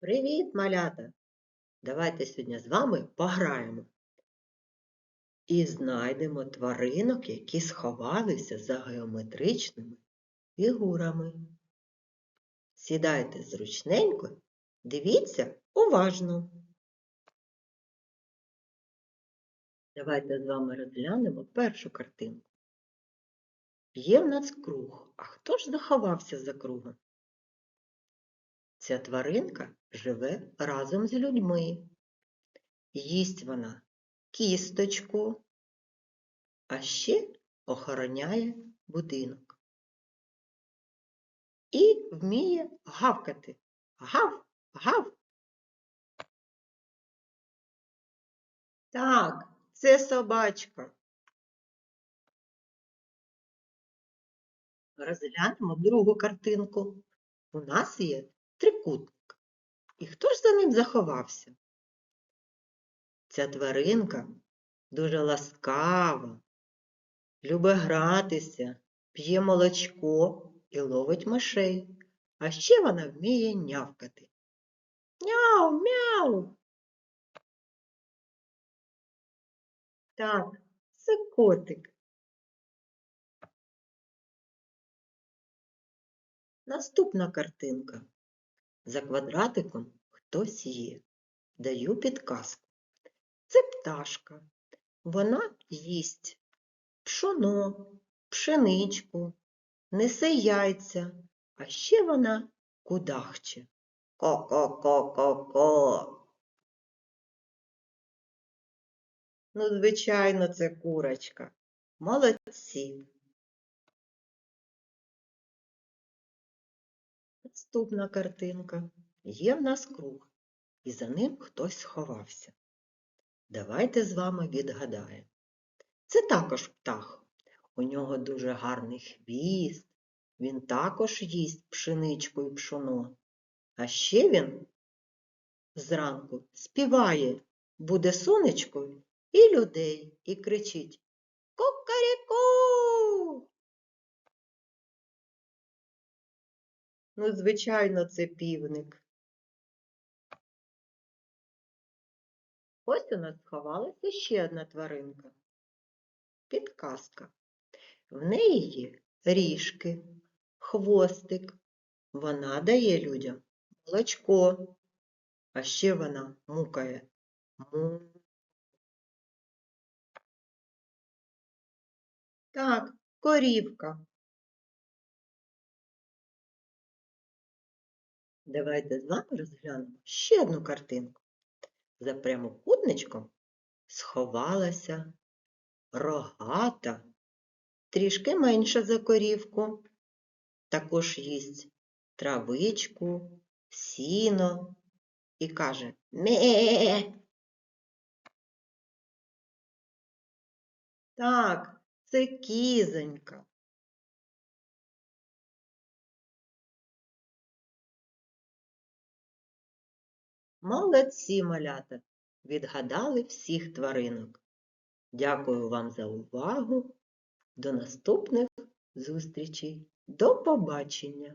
Привіт, малята! Давайте сьогодні з вами пограємо і знайдемо тваринок, які сховалися за геометричними фігурами. Сідайте зручненько, дивіться уважно. Давайте з вами розглянемо першу картинку. Є в нас круг, а хто ж заховався за кругом? Ця тваринка живе разом з людьми. Їсть вона кісточку, а ще охороняє будинок. І вміє гавкати. Гав, гав. Так, це собачка. Розглянемо другу картинку. У нас є трикутник. І хто ж за ним заховався? Ця тваринка дуже ласкава, любить гратися, п'є молочко і ловить мишей. А ще вона вміє нявкати. Мяу, мяу. Так, це котик. Наступна картинка. За квадратиком хтось є. Даю підказку. Це пташка. Вона їсть пшоно, пшеничку, несе яйця, а ще вона кудахче. Ко-ко-ко-ко-ко. Ну, звичайно, це курочка. Молодці. Наступна картинка. Є в нас круг, і за ним хтось сховався. Давайте з вами відгадаємо. Це також птах. У нього дуже гарний хвіст, він також їсть пшеничку і пшоно. А ще він зранку співає, буде сонечко і людей, і кричить Кукаріку! Ну, звичайно, це півник. Ось у нас сховалася ще одна тваринка. Підказка. В неї є ріжки, хвостик. Вона дає людям молочко, а ще вона мукає. Му. Так, корівка. Давайте з вами розглянемо ще одну картинку. За прямокутничком сховалася рогата, трішки менша за корівку, також їсть травичку, сіно і каже ме. Так, це кізонька. Молодці, малята, відгадали всіх тваринок. Дякую вам за увагу. До наступних зустрічей. До побачення!